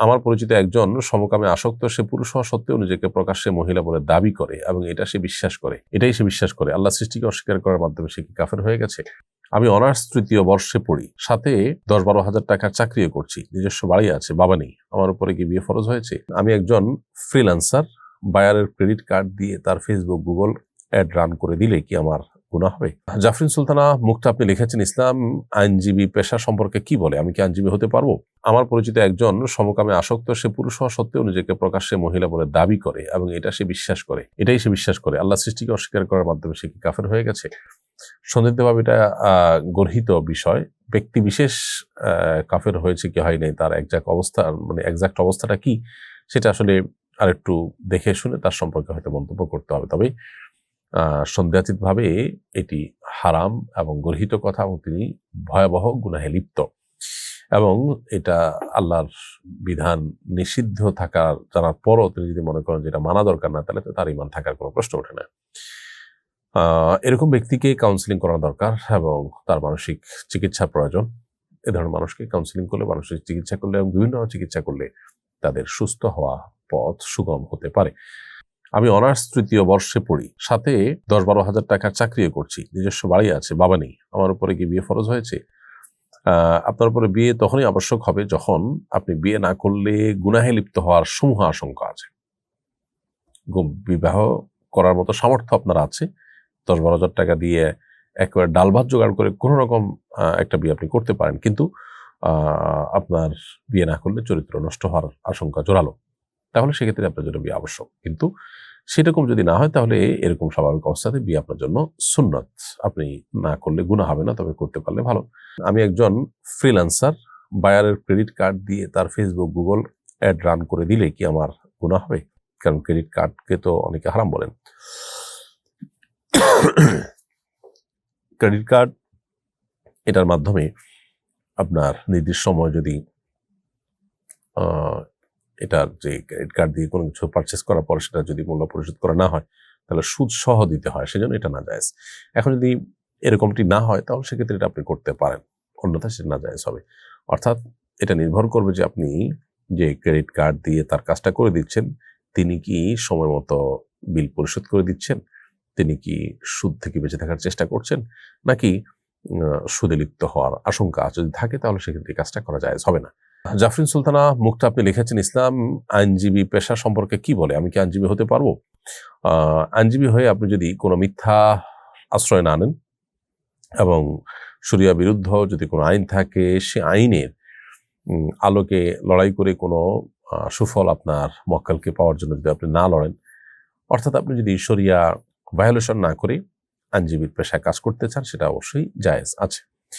আমার পরিচিত একজন সমকামে আসক্ত, সে পুরুষ হওয়া সত্ত্বেও নিজেকে প্রকাশ্যে মহিলা বলে দাবি করে এবং এটা সে বিশ্বাস করে। এটাই সে বিশ্বাস করে। আল্লাহ সৃষ্টিকে অস্বীকার করার মাধ্যমে সে কি কাফের হয়ে গেছে? আমি অনার্স তৃতীয় বর্ষে পড়ি। সাথে দশ বারো হাজার টাকার চাকরিও করছি। নিজস্ব বাড়ি আছে, বাবা নেই। আমার উপরে কি বিয়ে ফরজ হয়েছে? আমি একজন ফ্রিল্যান্সার বায়ারের ক্রেডিট কার্ড দিয়ে তার ফেসবুক গুগল অ্যাড রান করে দিলে কি আমার গুণা হবে। জাফরিন সুলতানা মুক্তা আপনি লিখেছেন, ইসলাম আইনজীবী পেশা সম্পর্কে কি বলে? আমি কি আইনজীবী হতে পারব? আমার পরিচিত একজন সমকামে আসক্ত, সে পুরুষ হওয়া সত্ত্বেও নিজেকে প্রকাশ্যে মহিলা বলে দাবি করে এবং এটা সে বিশ্বাস করে। এটাই সে বিশ্বাস করে। আল্লাহ সৃষ্টিকে অস্বীকার করার মাধ্যমে সে কি কাফের হয়ে গেছে? সন্দিগ্ধভাবে এটা গর্হিত বিষয়। ব্যক্তি বিশেষ কাফের হয়েছে কি হয় নাই, তার একজাক্ট অবস্থা মানে একজাক্ট অবস্থাটা কি, সেটা আসলে আরেকটু দেখে শুনে তার সম্পর্কে হয়তো মন্তব্য করতে হবে। তবে সন্দেহাতীতভাবে এটি হারাম এবং গর্হিত কথা এবং তিনি ভয়াবহ গুনাহে লিপ্ত। এবং এটা আল্লাহর বিধান নিষিদ্ধ থাকার জানার পরও তিনি যদি মনে করেন যে এটা মানা দরকার না, তাহলে তো তার ইমান থাকার কোনো প্রশ্ন ওঠে না। এরকম ব্যক্তিকে কাউন্সিলিং করা দরকার এবং তার মানসিক চিকিৎসা প্রয়োজন। এ ধরনের মানুষকে কাউন্সিলিং করলে মানসিক চিকিৎসা করলে এবং বিভিন্ন চিকিৎসা করলে তাদের সুস্থ হওয়া পথ সুগম হতে পারে। আমি অনার্স তৃতীয় বর্ষে পড়ি। সাথে দশ বারো হাজার টাকার চাকরিও করছি। নিজস্ব বাড়ি আছে, বাবা নেই। আমার উপরে কি বিয়ে ফরজ হয়েছে? আপনার উপরে বিয়ে তখনই আবশ্যক হবে যখন আপনি বিয়ে না করলে গুনাহে লিপ্ত হওয়ার সমূহ আশঙ্কা আছে। বিবাহ করার মতো সামর্থ্য আপনার আছে। দশ বারো হাজার টাকা দিয়ে একবার ডাল ভাত জোগাড় করে কোনো রকম একটা বিয়ে আপনি করতে পারেন। কিন্তু আপনার বিয়ে না করলে চরিত্র নষ্ট হওয়ার আশঙ্কা জোরালো। তাহলে সেক্ষেত্রে আপনার জন্য বিয়ে আবশ্যক। কিন্তু সেরকম যদি না হয়, তাহলে এরকম স্বাভাবিক অবস্থাতে বিয়ে আপনার জন্য সুন্নত। আপনি না করলে গুণা হবে না, তবে করতে পারলে ভালো। আমি একজন ফ্রিল্যান্সার বায়ারের ক্রেডিট কার্ড দিয়ে তার ফেসবুক গুগল অ্যাড রান করে দিলে কি আমার গুণা হবে? কারণ ক্রেডিট কার্ডকে তো অনেকে হারাম বলেন। ক্রেডিট কার্ড এটার মাধ্যমে আপনার নির্দিষ্ট সময় যদি এটার যে ক্রেডিট কার্ড দিয়ে কোনো কিছু পারচেস করার পরে সেটা যদি মূল্য পরিশোধ করা না হয়, তাহলে সুদ সহ দিতে হয়, সেজন্য এটা না যায় এখন যদি এরকমটি না হয়, তাহলে সেক্ষেত্রে এটা আপনি করতে পারেন। অন্যথা সেটা না যায় হবে। অর্থাৎ এটা নির্ভর করবে যে আপনি যে ক্রেডিট কার্ড দিয়ে তার কাজটা করে দিচ্ছেন, তিনি কি সময় মতো বিল পরিশোধ করে দিচ্ছেন, তিনি কি সুদ থেকে বেঁচে থাকার চেষ্টা করছেন, নাকি সুদে লিপ্ত হওয়ার আশঙ্কা যদি থাকে, তাহলে সেক্ষেত্রে কাজটা করা যায় হবে না। জাফরিন সুলতানা, মুক্তা, আপনি লিখেছেন ইসলাম, আইনজীবী পেশা সম্পর্কে কি বলে? আমি কি আইনজীবী হতে পারব? আইনজীবী হয়ে আপনি যদি কোনো মিথ্যা আশ্রয় না নেন এবং শরিয়া বিরুদ্ধ যদি কোনো আইন থাকে, সে আইনের আলোকে লড়াই করে কোনো সুফল আপনার মক্কালকে পাওয়ার জন্য যদি আপনি না লড়েন, অর্থাৎ আপনি যদি শরিয়া ভায়োলেশন না করে আইনজীবীর পেশায় কাজ করতে চান, সেটা অবশ্যই জায়েজ আছে।